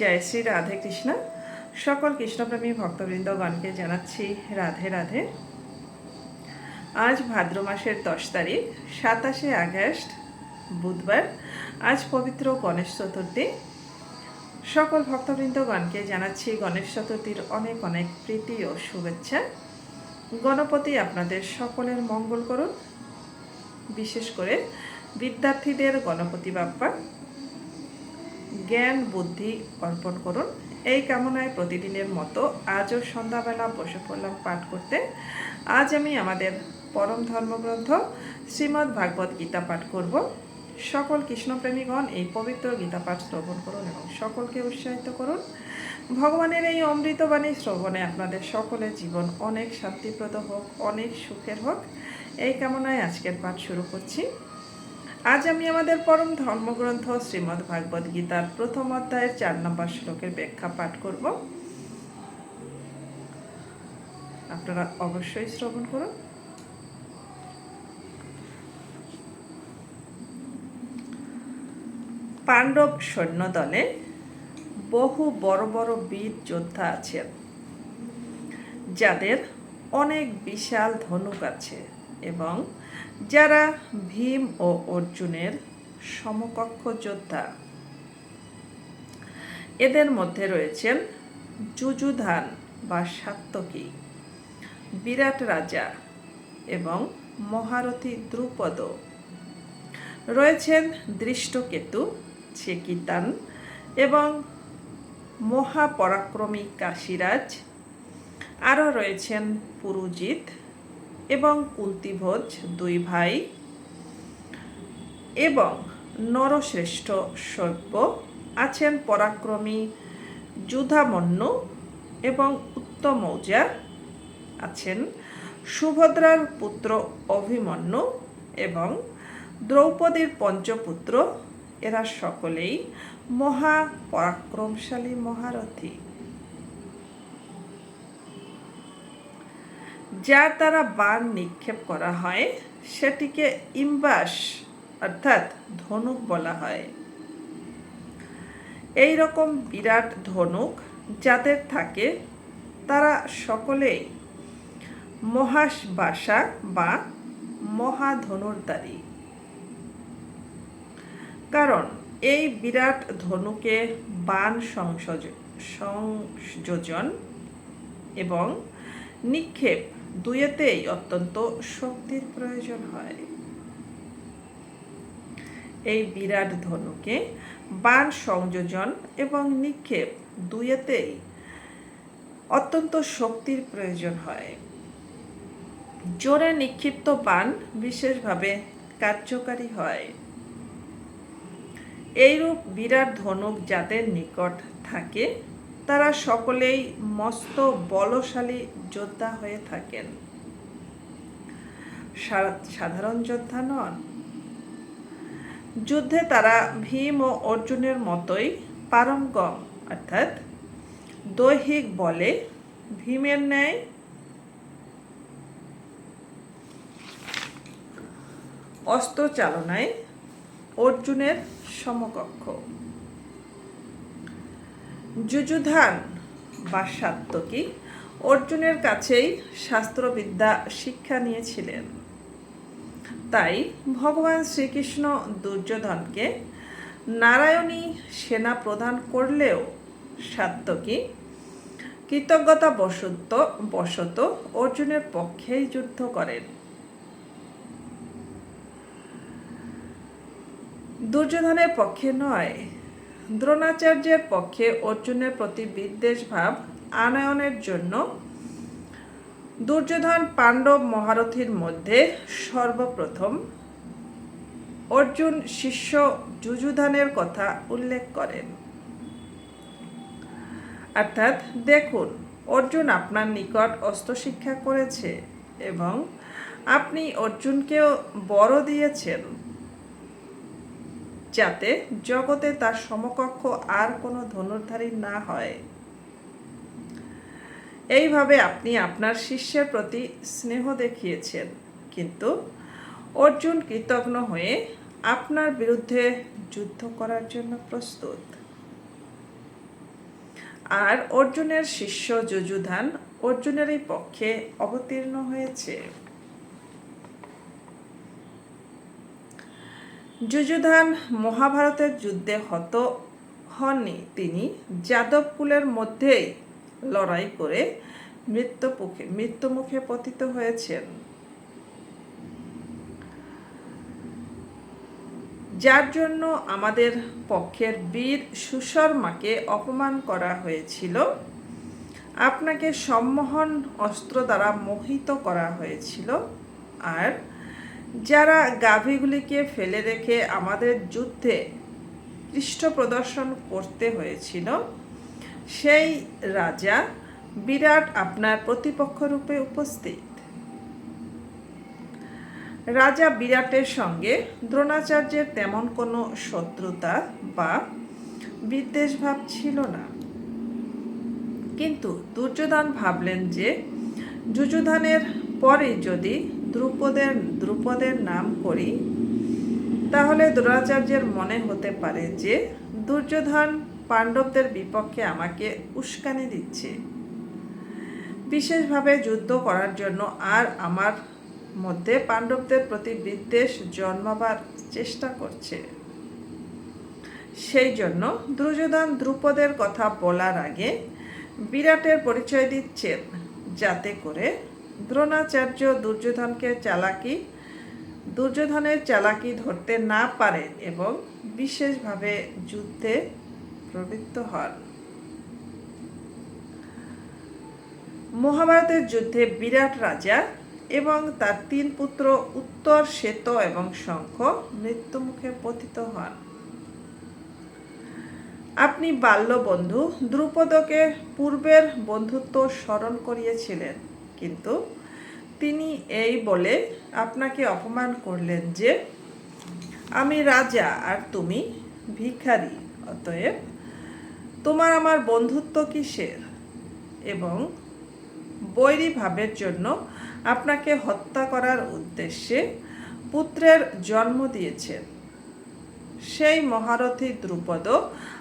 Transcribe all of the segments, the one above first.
জয় শ্রী রাধে কৃষ্ণ। সকল কৃষ্ণপ্রেমী ভক্তবৃন্দগণকে জানাচ্ছি রাধে রাধে। আজ ভাদ্র মাসের দশ তারিখ, সাতাশে আগস্ট, বুধবার। আজ পবিত্র গণেশ চতুর্থী। সকল ভক্তবৃন্দগণকে জানাচ্ছি গণেশ চতুর্থীর অনেক অনেক প্রীতি ও শুভেচ্ছা। গণপতি আপনাদের সকলের মঙ্গল করুন। বিশেষ করে বিদ্যার্থীদের গণপতি বাপ্পা। জ্ঞান, বুদ্ধি অর্পণ করুন। এই কামনায় প্রতিদিনের মতো আজও সন্ধ্যাবেলা বসে পড়লাম পাঠ করতে। আজ আমি আমাদের পরম ধর্মগ্রন্থ শ্রীমদ্ ভাগবত গীতা পাঠ করব। সকল কৃষ্ণপ্রেমীগণ এই পবিত্র গীতা পাঠ শ্রবণ করুন এবং সকলকে উৎসাহিত করুন। ভগবানের এই অমৃতবাণী শ্রবণে আপনাদের সকলের জীবন অনেক শান্তিপ্রদ হোক, অনেক সুখের হোক। এই কামনায় আজকের পাঠ শুরু করছি। আজ আমি আমাদের পরম ধর্মগ্রন্থ শ্রীমদ্ ভাগবত গীতার প্রথম অধ্যায়ের চার নম্বর শ্লোকের ব্যাখ্যা পাঠ করব। আপনারা অবশ্যই শ্রবণ করুন। পাণ্ডব সৈন্যদলে বহু বড় বড় বীর যোদ্ধা আছেন, যাদের অনেক বিশাল ধনুক আছে এবং যারা ভীম ও অর্জুনের সমকক্ষ যোদ্ধা। এদের মধ্যে রয়েছেন যুযুধান বা সাত্তকী বিরাট রাজা এবং মহারথী দ্রুপদ। রয়েছেন দৃষ্টকেতু ছেকিতান এবং মহাপরাক্রমী কাশীরাজ। আরও রয়েছেন পুরুজিৎ এবং কুন্তিভোজ দুই ভাই এবং নরশ্রেষ্ঠ সভ্য আছেন পরাক্রমী যুধামন্যু এবং উত্তমৌজা আছেন সুভদ্রার পুত্র অভিমন্যু এবং দ্রৌপদীর পঞ্চপুত্র। এরা সকলেই মহা পরাক্রমশালী মহারথী। যার দ্বারা বান নিক্ষেপ করা হয়, সেটিকে ইম্বাস অর্থাৎ ধনুক বলা হয়। এই রকম বিরাট ধনুক যাদের থাকে, তারা সকলেই মহাশবাসা বা মহাধনুর্ধারী। কারণ এই বিরাট ধনুকে বান সংযোজন এবং নিক্ষেপ দুয়েতেই অত্যন্ত শক্তির প্রয়োজন হয়। এই বিরাট ধনুকে বান সংযোজন এবং নিক্ষেপ দুয়েতেই অত্যন্ত শক্তির প্রয়োজন হয়। জোরে নিক্ষিপ্ত বান বিশেষভাবে কার্যকারী হয়। এইরূপ বিরাট ধনুক যাদের নিকট থাকে তারা সকলেই মস্ত বলশালী যোদ্ধা হয়ে থাকেন। সাধারণ যোদ্ধা নন। যুদ্ধে তারা ভীম ও অর্জুনের মতোই পারঙ্গম, অর্থাৎ দৈহিক বলে ভীমের ন্যায় অস্ত্র চালনায় অর্জুনের সমকক্ষ। যুযুধান বা সাত্তকী অর্জুনের কাছেই শাস্ত্রবিদ্যা শিক্ষা নিয়েছিলেন। তাই ভগবান শ্রীকৃষ্ণ দুর্যোধনকে নারায়ণী সেনা প্রদান করলেও সাত্তকী কৃতজ্ঞতা বসত বশত অর্জুনের পক্ষেই যুদ্ধ করেন। দুর্যোধনের পক্ষে নয় দ্রোণাচার্যের পক্ষে অর্জুনের প্রতি বিদ্বেষ ভাব আনয়নের জন্য দুর্যোধন পাণ্ডব মহারথীর মধ্যে সর্বপ্রথম অর্জুন শিষ্য যুযুধানের কথা উল্লেখ করেন। অর্থাৎ দেখুন, অর্জুন আপনার নিকট অস্ত্র শিক্ষা করেছে এবং আপনি অর্জুনকেও বড় দিয়েছেন। যাতে জগতে তার সমকক্ষ আর কোনো ধনুর্ধারী না হয়। এইভাবে আপনি আপনার শিষ্যের প্রতি স্নেহ দেখিয়েছেন। কিন্তু অর্জুন কৃতজ্ঞ হয়ে আপনার বিরুদ্ধে যুদ্ধ করার জন্য প্রস্তুত। আর অর্জুনের শিষ্য যুযুধান অর্জুনেরই পক্ষে অবতীর্ণ হয়েছে। যুযুধান মহাভারতের যুদ্ধে হত হননি তিনি। যাদব কুলের মধ্যেই লড়াই করে মৃত্যুমুখে মৃত্যুমুখে পতিত হয়েছেন। যার জন্য আমাদের পক্ষের বীর সুশর্মাকে অপমান করা হয়েছিল। আপনাকে সম্মোহন অস্ত্র দ্বারা মোহিত করা হয়েছিল। আর যারা গাভীগুলিকে ফেলে রেখে আমাদের যুদ্ধে পৃষ্ঠ প্রদর্শন করতে হয়েছিল, সেই রাজা বিরাট আপনার প্রতিপক্ষ রূপে উপস্থিত। রাজা বিরাটের সঙ্গে দ্রোণাচার্যের তেমন কোনো শত্রুতা বা বিদ্বেষভাব ছিল না। কিন্তু দুর্যোধন ভাবলেন যে, যুযুধানের পরে যদি দ্রুপদের দ্রুপদের নাম করি, তাহলে দ্রোণাচার্যের মনে হতে পারে যে দুর্যোধন পাণ্ডবদের বিপক্ষে আমাকে উস্কানি দিচ্ছে। বিশেষভাবে যুদ্ধ করার জন্য আর আমার মধ্যে পাণ্ডবদের প্রতি বিদ্বেষ জন্মাবার চেষ্টা করছে। সেই জন্য দুর্যোধন দ্রুপদের কথা বলার আগে বিরাটের পরিচয় দিচ্ছেন, যাতে করে দ্রোণাচার্য দুর্যোধনকে চালাকি, দুর্যোধনের চালাকি ধরতে না পারেন এবং বিশেষভাবে যুদ্ধে প্রবৃত্ত হন। মহাভারতের যুদ্ধে বিরাট রাজা এবং তার তিন পুত্র উত্তর শ্বেত এবং শঙ্খ মৃত্যুমুখে পতিত হন। আপনি বাল্য বন্ধু দ্রুপদকে পূর্বের বন্ধুত্ব স্মরণ করিয়েছিলেন। কিন্তু তিনি এই বলে আপনাকে অপমান করলেন যে, আমি রাজা আর তুমি ভিখারি, অতএব তোমার আমার বন্ধুত্ব কিসের? এবং বৈরী ভাবের জন্য আপনাকে হত্যা করার উদ্দেশ্যে পুত্রের জন্ম দিয়েছেন। সেই মহারথী দ্রুপদ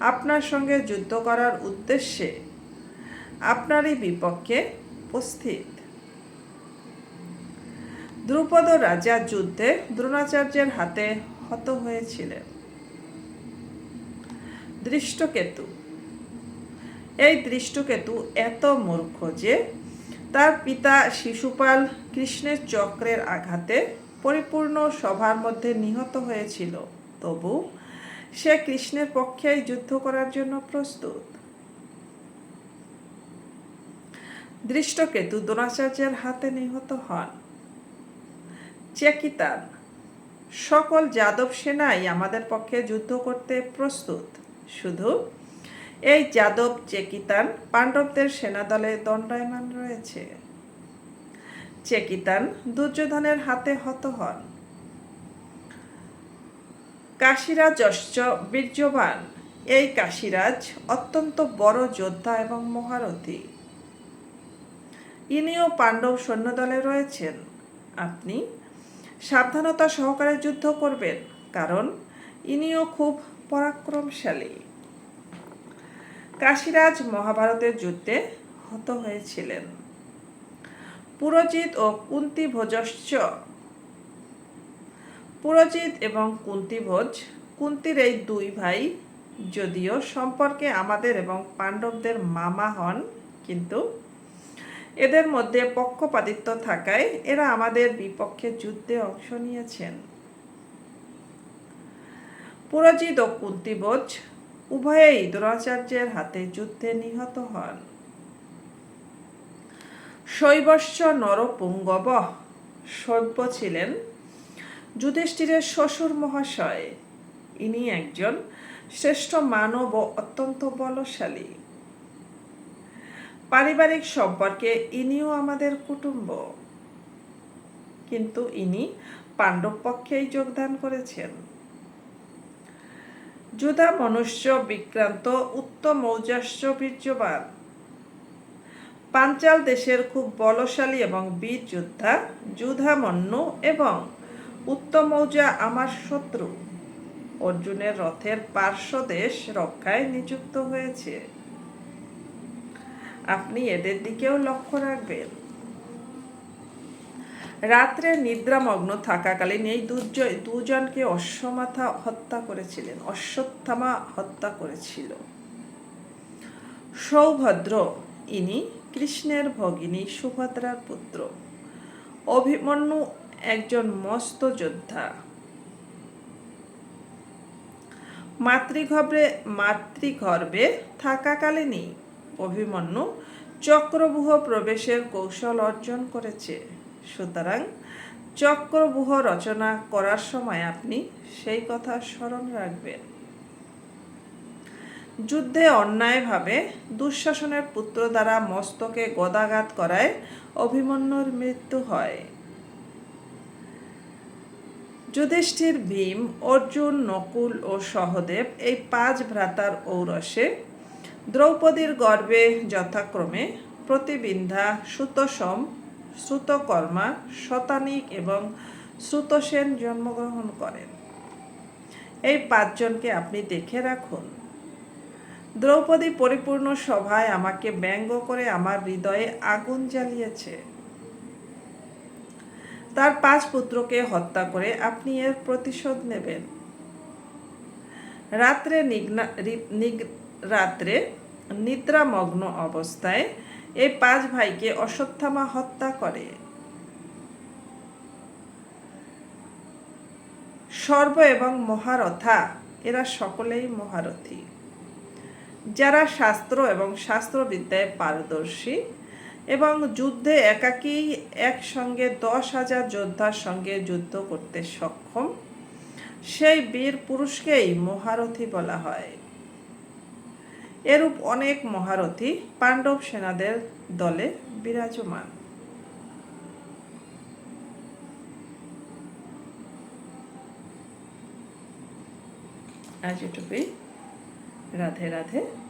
আপনার সঙ্গে যুদ্ধ করার উদ্দেশ্যে আপনারই বিপক্ষে উপস্থিত। দ্রুপদ রাজা যুদ্ধে দ্রোণাচার্যের হাতে হত হয়েছিলেন। দৃষ্টকেতু। এই দৃষ্টকেতু এত মূর্খ যে তার পিতা শিশুপাল কৃষ্ণের চক্রের আঘাতে পরিপূর্ণ সভার মধ্যে নিহত হয়েছিল। তবু সে কৃষ্ণের পক্ষেই যুদ্ধ করার জন্য প্রস্তুত। দৃষ্টকেতু দ্রোণাচার্যের হাতে নিহত হন। চেকিতান সকল যাদব সেনাই আমাদের পক্ষে যুদ্ধ করতে প্রস্তুত। শুধু এই যাদব চেকিতান পাণ্ডবদের সেনাদলে দণ্ডায়মান রয়েছে। চেকিতান দুর্যোধনের হাতে হত হন। কাশিরাজ বীর্যবান। এই কাশিরাজ অত্যন্ত বড় যোদ্ধা এবং মহারথী। ইনিও পাণ্ডব সৈন্যদলে রয়েছেন। আপনি সাবধানতা সহকারে যুদ্ধ করবেন, কারণ ইনিও খুব পরাক্রমশালী। কাশীরাজ মহাভারতের যুদ্ধে হত হয়েছিলেন। পুরজিৎ ও কুন্তি ভোজশ্চ পুরজিৎ এবং কুন্তিভোজ, কুন্তির এই দুই ভাই, যদিও সম্পর্কে আমাদের এবং পাণ্ডবদের মামা হন, কিন্তু এদের মধ্যে পক্ষপাতিত্ব থাকায় এরা আমাদের বিপক্ষে যুদ্ধে অংশ নিয়েছেন। পুরজিৎ ও কুন্তিবোজ উভয়েই দ্রোণাচার্যের হাতে যুদ্ধে নিহত হন। শৈবস্য নরপুঙ্গব শৈব্য ছিলেন যুধিষ্ঠিরের শ্বশুর মহাশয়। ইনি একজন শ্রেষ্ঠ মানব ও অত্যন্ত বলশালী। পারিবারিক সম্পর্কে ইনিও আমাদের কুটুম্ব। কিন্তু ইনি পাণ্ডব পক্ষেই যোগদান করেছেন। যুধা মনুষ্য বিক্রান্ত উত্তম ঔজাস্য বীর্যবান। পাঞ্চাল দেশের খুব বলশালী এবং বীর যোদ্ধা যুধামন্য এবং উত্তমৌজা আমার শত্রু। অর্জুনের রথের পার্শ্বদেশ রক্ষায় নিযুক্ত হয়েছে। আপনি এদের দিকেও লক্ষ্য রাখবেন। রাত্রে নিদ্রামগ্ন থাকাকালীন এই দুজনকে অশ্বমাথা হত্যা করেছিলেন, অশ্বত্থামা হত্যা করেছিল। সৌভদ্র, ইনি কৃষ্ণের ভগিনী সুভদ্রার পুত্র। অভিমন্যু একজন মস্ত যোদ্ধা। মাতৃগর্ভে মাতৃগর্ভে থাকাকালীনই অভিমন্যু চক্রবুহ প্রবেশের কৌশল অর্জন করেছে। সুতরাং চক্রবুহ রচনা করার সময় আপনি সেই কথা স্মরণ রাখবেন। যুদ্ধে অন্যায়ভাবে দুঃশাসনের পুত্র দ্বারা মস্তকে গদাঘাত করায় অভিমন্যুর মৃত্যু হয়। যুধিষ্ঠির ভীম, অর্জুন, নকুল ও সহদেব এই পাঁচ ভ্রাতার ঔরসে দ্রৌপদীর গর্ভে যথাক্রমে প্রতিবিন্ধা সুতসম শ্রুতকর্মা, শতানিক এবং শ্রুতসেন জন্মগ্রহণ করেন। এই পাঁচজনকে আপনি দেখে রাখুন। দ্রৌপদী পরিপূর্ণ সভায় আমাকে ব্যঙ্গ করে আমার হৃদয়ে আগুন জ্বালিয়েছে। তার পাঁচ পুত্রকে হত্যা করে আপনি এর প্রতিশোধ নেবেন। রাত্রে নিগ্না রাত্রে নিদ্রামগ্ন অবস্থায় এই পাঁচ ভাইকে অশ্বত্থামা হত্যা করে। সর্ব এবং মহারথা, এরা সকলেই মহারথী। যারা শাস্ত্র এবং শাস্ত্রবিদ্যায় পারদর্শী এবং যুদ্ধে একাকী একসঙ্গে দশ হাজার যোদ্ধার সঙ্গে যুদ্ধ করতে সক্ষম, সেই বীর পুরুষকেই মহারথী বলা হয়। এরূপ অনেক মহারথী পাণ্ডব সেনাদের দলে বিরাজমান। আজ এটুকুই। রাধে রাধে।